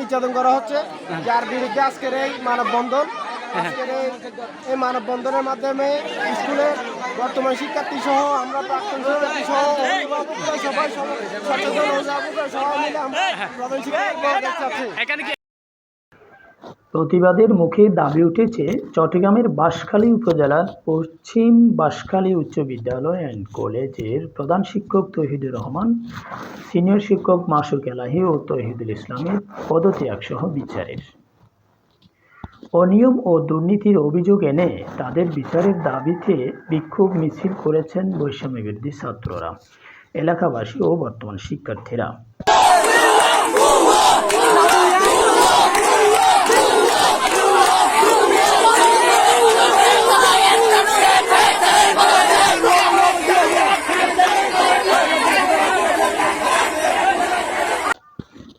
নির্যাতন করা হচ্ছে। যার বিরুদ্ধে আজকের এই মানববন্ধন, আজকের এই মানববন্ধনের মাধ্যমে স্কুলে বর্তমান শিক্ষার্থী সহ আমরা প্রাক্তন শিক্ষার্থী সহ অভিভাবক সবাই সচেতন অভিভাবক সবাই মিলে আমরা প্রধান শিক্ষক প্রতিবাদের মুখে দাবি উঠেছে চট্টগ্রামের বাঁশখালী উপজেলার পশ্চিম বাঁশখালী উচ্চ বিদ্যালয় অ্যান্ড কলেজের প্রধান শিক্ষক তহিদুর রহমান, সিনিয়র শিক্ষক মাসুক এলাহি ও তহিদুল ইসলামের পদত্যাগ সহ বিচারের। অনিয়ম ও দুর্নীতির অভিযোগ এনে তাদের বিচারের দাবিতে বিক্ষোভ মিছিল করেছেন বৈষম্য বিরোধী ছাত্ররা, এলাকাবাসী ও বর্তমান শিক্ষার্থীরা।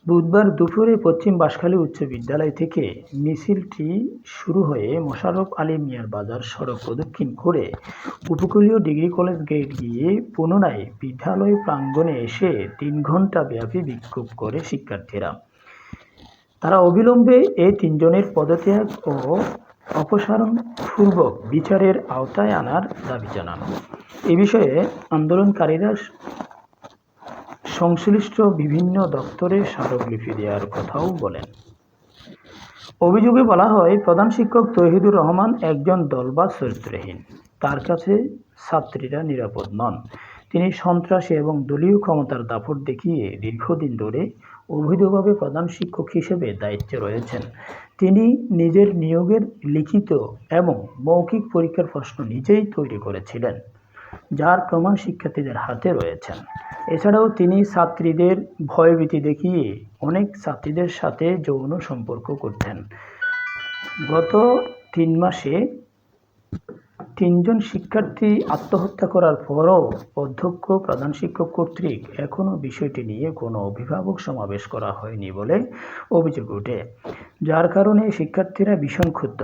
বুধবার দুপুরে পশ্চিম বাঁশখালী উচ্চ বিদ্যালয় থেকে মিছিলটি শুরু হয়ে মোশাররফ আলী মিয়ার বাজার সড়ক প্রদক্ষিণ করে উপকূলীয় ডিগ্রি কলেজ গেট গিয়ে পুনরায় বিদ্যালয় প্রাঙ্গণে এসে তিন ঘণ্টা ব্যাপী বিক্ষোভ করে শিক্ষার্থীরা। তারা অবিলম্বে এই তিনজনের পদত্যাগ ও অপসারণ পূর্বক বিচারের আওতায় আনার দাবি জানান। এ বিষয়ে আন্দোলনকারীরা সংশ্লিষ্ট বিভিন্ন দপ্তরে স্মারকলিপি দেওয়ার কথাও বলেন। অভিযোগে বলা হয়, প্রধান শিক্ষক তহিদুর রহমান একজন দলবাজ চরিত্রহীন। তার কাছে ছাত্রীরা নিরাপদ নন। তিনি সন্ত্রাসী এবং দলীয় ক্ষমতার দাপট দেখিয়ে দীর্ঘদিন ধরে অবৈধভাবে প্রধান শিক্ষক হিসেবে দায়িত্বে রয়েছেন। তিনি নিজের নিয়োগের লিখিত এবং মৌখিক পরীক্ষার প্রশ্ন নিজেই তৈরি করেছিলেন। যার প্রমাণ শিক্ষার্থীদের হাতে রয়েছেন এছাড়াও তিনি ছাত্রীদের ভয়ভীতি দেখিয়ে অনেক ছাত্রীদের সাথে যৌন সম্পর্ক করতেন। গত তিন মাসে তিনজন শিক্ষার্থী আত্মহত্যা করার পরও অধ্যক্ষ প্রধান শিক্ষক কর্তৃক এখনও বিষয়টি নিয়ে কোনো অভিভাবক সমাবেশ করা হয়নি বলে অভিযোগ ওঠে, যার কারণে শিক্ষার্থীরা ভীষণ ক্ষুব্ধ।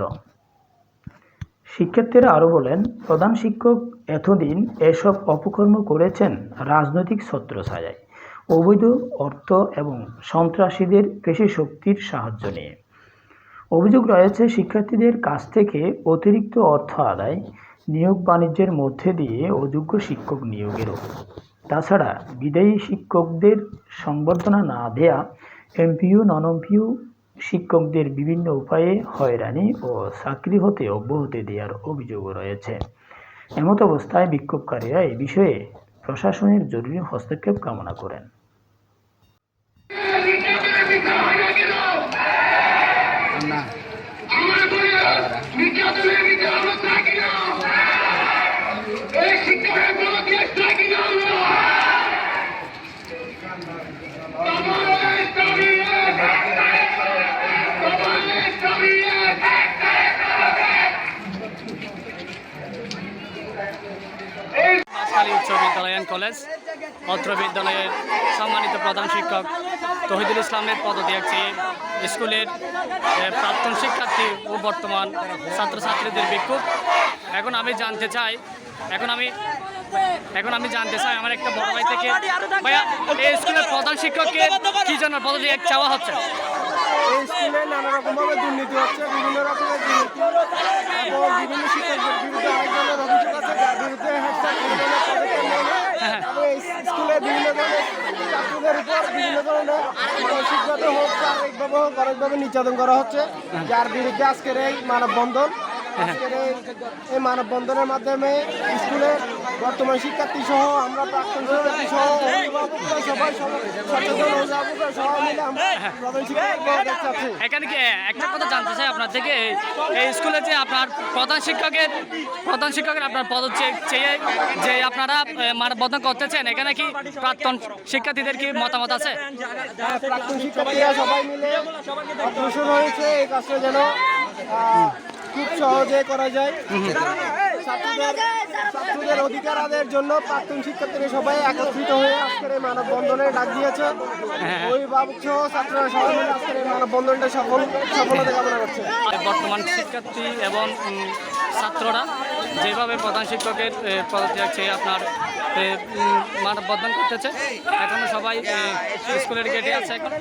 শিক্ষার্থীরা আরও বলেন, প্রধান শিক্ষক এতদিন এসব অপকর্ম করেছেন রাজনৈতিক ছত্র ছত্রছায়ায়। অবৈধ অর্থ এবং সন্ত্রাসীদের পেশি শক্তির সাহায্য নিয়ে। অভিযোগ রয়েছে, শিক্ষার্থীদের কাছ থেকে অতিরিক্ত অর্থ আদায় নিয়োগ বাণিজ্যের মধ্যে দিয়ে অযোগ্য শিক্ষক নিয়োগেরও তাছাড়া বিদায়ী শিক্ষকদের সংবর্ধনা না দেয়া এমপিইউ নন এমপিইউ শিক্ষকদের বিভিন্ন উপায়ে হয়রানি ও চাকরি হতে অব্যাহতি দেওয়ার অভিযোগও রয়েছে। এমত অবস্থায় বিক্ষোভকারীরা এ বিষয়ে প্রশাসনের জরুরি হস্তক্ষেপ কামনা করেন। অ্যান্ড কলেজ অত্র বিদ্যালয়ের সম্মানিত প্রধান শিক্ষক তহিদুল ইসলামের পদত্যাগ চেয়ে স্কুলের প্রাক্তন শিক্ষার্থী ও বর্তমান ছাত্রছাত্রীদের বিক্ষোভ। এখন আমি জানতে চাই, এখন আমি এখন আমি জানতে চাই আমার একটা বড় ভাই থেকে, ভাইয়া, এই স্কুলের প্রধান শিক্ষককে কি জন্য পদত্যাগ চাওয়া হচ্ছে? নানা রকমভাবে দুর্নীতি হচ্ছে, বিভিন্ন রকমের বিভিন্ন বিরুদ্ধে আরেকজনের অভিযোগ আছে যার বিরুদ্ধে হেডস্যার কোনো ধরনের পদক্ষেপ নেয় না। এবং এই স্কুলে বিভিন্ন ধরনের হোক নির্যাতন করা হচ্ছে। যার বিরুদ্ধে আজকের এই মানববন্ধন এই মানববন্ধনের মাধ্যমে স্কুলের বর্তমান শিক্ষার্থী সহ আমরা প্রাক্তন শিক্ষার্থী সহ অভিভাবকরা সবাই সবাই সচেতন অভিভাবকরা সবাই মিলে আমরা প্রধান শিক্ষক দেখতে চাচ্ছি এখানে কি একটা কথা জানতে চাই আপনার থেকে। এই স্কুলে যে আপনার প্রধান শিক্ষকের প্রধান শিক্ষকের আপনার পদচ্ছেদ চেয়ে যে আপনারা মানববন্ধন করতেছেন এখানে কি প্রাক্তন শিক্ষার্থীদের কি মতামত আছে? হ্যাঁ, প্রাক্তন শিক্ষার্থীরা সবাই মিলে অগ্রসর হয়েছে। এই কাজটা যেন খুব সহজে করা যায়। ছাত্রদের ছাত্রদের অধিকার আদায়ের জন্য প্রাক্তন শিক্ষার্থীরা সবাই একত্রিত হয়ে আজকের এই মানববন্ধনে ডাক দিয়েছে। অভিভাবক সহ ছাত্ররা সবাই মিলে আজকের এই মানববন্ধনটা সফল সফলতা কামনা করছে। বর্তমান শিক্ষার্থী এবং ছাত্ররা যেভাবে প্রধান শিক্ষকের পদত্যাগ আপনার মানববন্ধন করতেছে এখনও সবাই স্কুলের গেটে আছে এখন